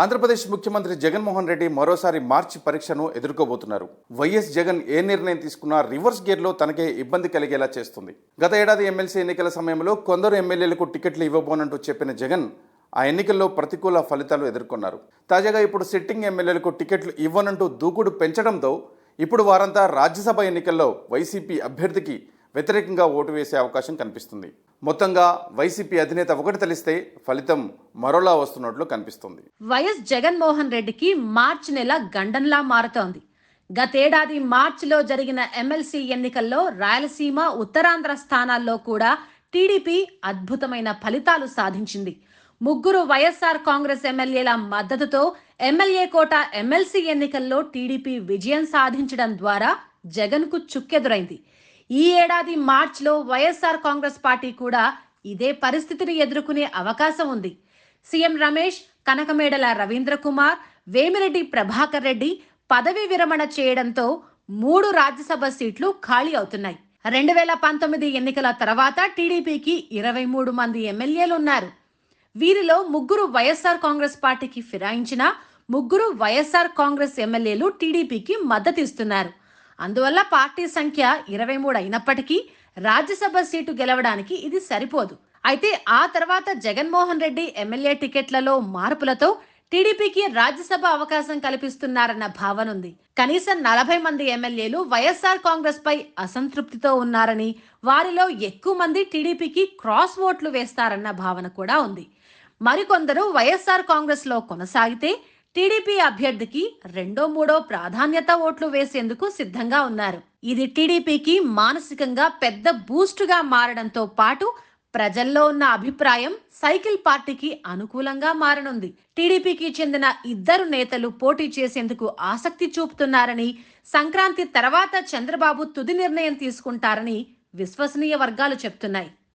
ఆంధ్రప్రదేశ్ ముఖ్యమంత్రి జగన్మోహన్ రెడ్డి మరోసారి మార్చి పరీక్షను ఎదుర్కోబోతున్నారు. వైఎస్ జగన్ ఏ నిర్ణయం తీసుకున్నా రివర్స్ గేర్లో తనకే ఇబ్బంది కలిగేలా చేస్తుంది. గత ఏడాది ఎమ్మెల్సీ ఎన్నికల సమయంలో కొందరు ఎమ్మెల్యేలకు టికెట్లు ఇవ్వబోనంటూ చెప్పిన జగన్ ఆ ఎన్నికల్లో ప్రతికూల ఫలితాలు ఎదుర్కొన్నారు. తాజాగా ఇప్పుడు సిట్టింగ్ ఎమ్మెల్యేలకు టికెట్లు ఇవ్వనంటూ దూకుడు పెంచడంతో ఇప్పుడు వారంతా రాజ్యసభ ఎన్నికల్లో వైసీపీ అభ్యర్థికి వ్యతిరేకంగా ఓటు వేసే అవకాశం కనిపిస్తుంది. మొత్తంగా వైసీపీ అధినేత ఒకటి తెలిస్తే ఫలితం మరోలా వస్తున్నట్లు కనిపిస్తుంది. వైఎస్ జగన్మోహన్ రెడ్డికి మార్చి నెల గండంలా మారుతోంది. గతేడాది మార్చిలో జరిగిన ఎమ్మెల్సీ ఎన్నికల్లో రాయలసీమ ఉత్తరాంధ్ర స్థానాల్లో కూడా టీడీపీ అద్భుతమైన ఫలితాలు సాధించింది. ముగ్గురు వైఎస్ఆర్ కాంగ్రెస్ ఎమ్మెల్యేల మద్దతుతో ఎమ్మెల్యే కోట ఎమ్మెల్సీ ఎన్నికల్లో టీడీపీ విజయం సాధించడం ద్వారా జగన్కు చుక్కెదురైంది. ఈ ఏడాది మార్చిలో వైఎస్ఆర్ కాంగ్రెస్ పార్టీ కూడా ఇదే పరిస్థితిని ఎదుర్కొనే అవకాశం ఉంది. సీఎం రమేష్ కనకమేడల రవీంద్ర కుమార్ వేమిరెడ్డి ప్రభాకర్ రెడ్డి పదవి విరమణ చేయడంతో మూడు రాజ్యసభ సీట్లు ఖాళీ అవుతున్నాయి. రెండు వేల పంతొమ్మిది ఎన్నికల తర్వాత టీడీపీకి ఇరవై మూడు మంది ఎమ్మెల్యేలు ఉన్నారు. వీరిలో ముగ్గురు వైఎస్ఆర్ కాంగ్రెస్ పార్టీకి ఫిరాయించిన ముగ్గురు వైఎస్ఆర్ కాంగ్రెస్ ఎమ్మెల్యేలు టీడీపీకి మద్దతిస్తున్నారు. అందువల్ల పార్టీ సంఖ్య ఇరవై మూడు అయినప్పటికీ రాజ్యసభ సీటు గెలవడానికి ఇది సరిపోదు. అయితే ఆ తర్వాత జగన్మోహన్ రెడ్డి ఎమ్మెల్యే టికెట్లలో మార్పులతో టీడీపీకి రాజ్యసభ అవకాశం కల్పిస్తున్నారన్న భావన ఉంది. కనీసం నలభై మంది ఎమ్మెల్యేలు వైఎస్ఆర్ కాంగ్రెస్ పై అసంతృప్తితో ఉన్నారని వారిలో ఎక్కువ మంది టీడీపీకి క్రాస్ ఓట్లు వేస్తారన్న భావన కూడా ఉంది. మరికొందరు వైఎస్ఆర్ కాంగ్రెస్లో కొనసాగితే టీడీపీ అభ్యర్థికి రెండో మూడో ప్రాధాన్యత ఓట్లు వేసేందుకు సిద్ధంగా ఉన్నారు. ఇది టీడీపీకి మానసికంగా పెద్ద బూస్టుగా మారడంతో పాటు ప్రజల్లో ఉన్న అభిప్రాయం సైకిల్ పార్టీకి అనుకూలంగా మారనుంది. టీడీపీకి చెందిన ఇద్దరు నేతలు పోటీ చేసేందుకు ఆసక్తి చూపుతున్నారని సంక్రాంతి తర్వాత చంద్రబాబు తుది నిర్ణయం తీసుకుంటారని విశ్వసనీయ వర్గాలు చెప్తున్నాయి.